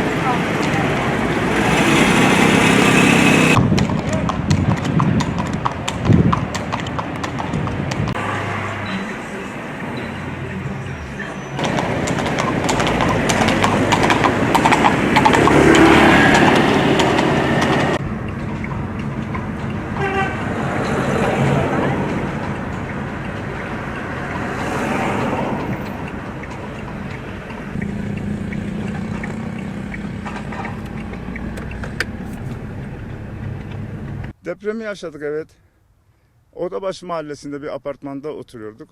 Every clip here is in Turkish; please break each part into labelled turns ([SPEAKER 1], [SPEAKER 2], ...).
[SPEAKER 1] Oh, Depremi yaşadık evet. Odabaşı mahallesinde bir apartmanda oturuyorduk.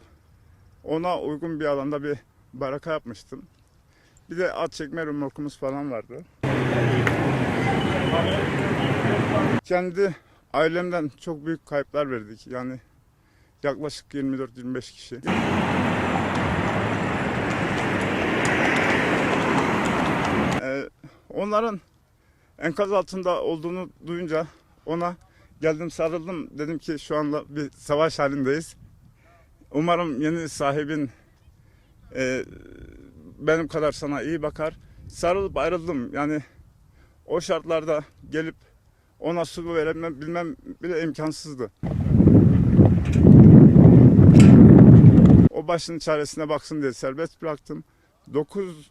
[SPEAKER 1] Ona uygun bir alanda bir baraka yapmıştım. Bir de at çekme römorkumuz falan vardı. Kendi ailemden çok büyük kayıplar verdik. Yani yaklaşık 24-25 kişi. Ee, onların enkaz altında olduğunu duyunca ona geldim sarıldım. Dedim ki şu anda bir savaş halindeyiz. Umarım yeni sahibin e, benim kadar sana iyi bakar. Sarılıp ayrıldım. Yani o şartlarda gelip ona su veremem bilmem bile imkansızdı. O başının çaresine baksın diye serbest bıraktım. 9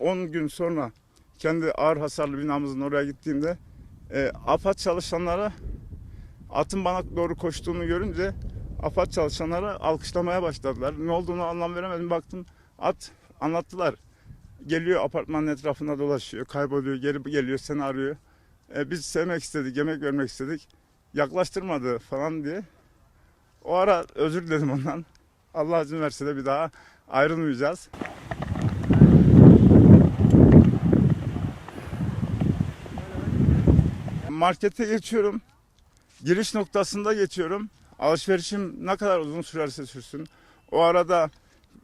[SPEAKER 1] 10 gün sonra kendi ağır hasarlı binamızın oraya gittiğimde e, AFAD çalışanları atın bana doğru koştuğunu görünce AFAD çalışanları alkışlamaya başladılar. Ne olduğunu anlam veremedim. Baktım at anlattılar. Geliyor apartmanın etrafında dolaşıyor, kayboluyor, geri geliyor, seni arıyor. E, biz sevmek istedik, yemek vermek istedik. Yaklaştırmadı falan diye. O ara özür diledim ondan. Allah izin verse de bir daha ayrılmayacağız. Markete geçiyorum. Giriş noktasında geçiyorum. Alışverişim ne kadar uzun sürerse sürsün. O arada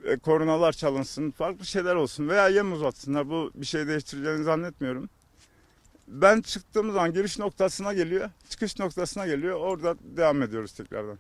[SPEAKER 1] e, korunalar çalınsın, farklı şeyler olsun veya yem uzatsınlar. Bu bir şey değiştireceğini zannetmiyorum. Ben çıktığım zaman giriş noktasına geliyor, çıkış noktasına geliyor. Orada devam ediyoruz tekrardan.